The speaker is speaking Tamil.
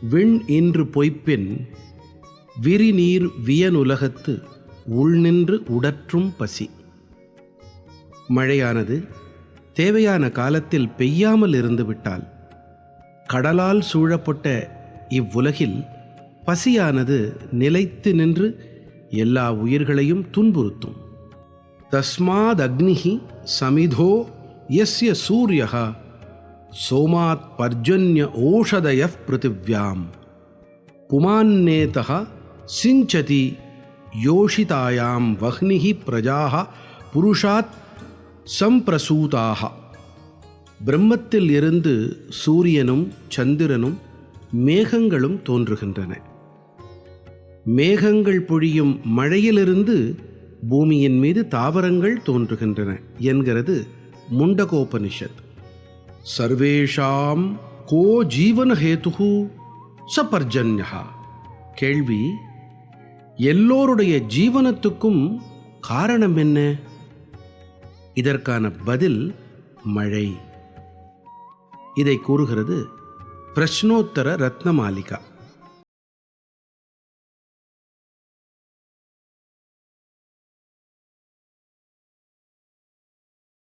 விண் இன்று பொய்ப்பின் விரிநீர் வியனுலகத்து உள்நின்று உடற்றும் பசி. மழையானது தேவையான காலத்தில் பெய்யாமல் இருந்துவிட்டால் கடலால் சூழப்பட்ட இவ்வுலகில் பசியானது நிலைத்து நின்று எல்லா உயிர்களையும் துன்புறுத்தும். தஸ்மாத் அக்னிகி சமிதோ எஸ்ய சூரியகா சோமாத் பர்ஜன்ய ஓஷதய பிருத்திவ்யாம். புமான்னேதः சிஞ்சதி யோஷிதாயாம் வஹ்னி பிரஜாக புருஷாத் சம்பிரசூதாக பிரம்மத்தில் இருந்து சூரியனும் சந்திரனும் மேகங்களும் தோன்றுகின்றன. மேகங்கள் பொழியும் மழையிலிருந்து பூமியின் மீது தாவரங்கள் தோன்றுகின்றன என்கிறது முண்டகோபனிஷத். சர்வேஷாம் கோ ஜீவனஹேது சபர்ஜன்யா. கேள்வி எல்லோருடைய ஜீவனத்துக்கும் காரணம் என்ன இதற்கான பதில் மழை. இதை கூறுகிறது பிரஷ்னோத்தர ரத்னமாலிகா.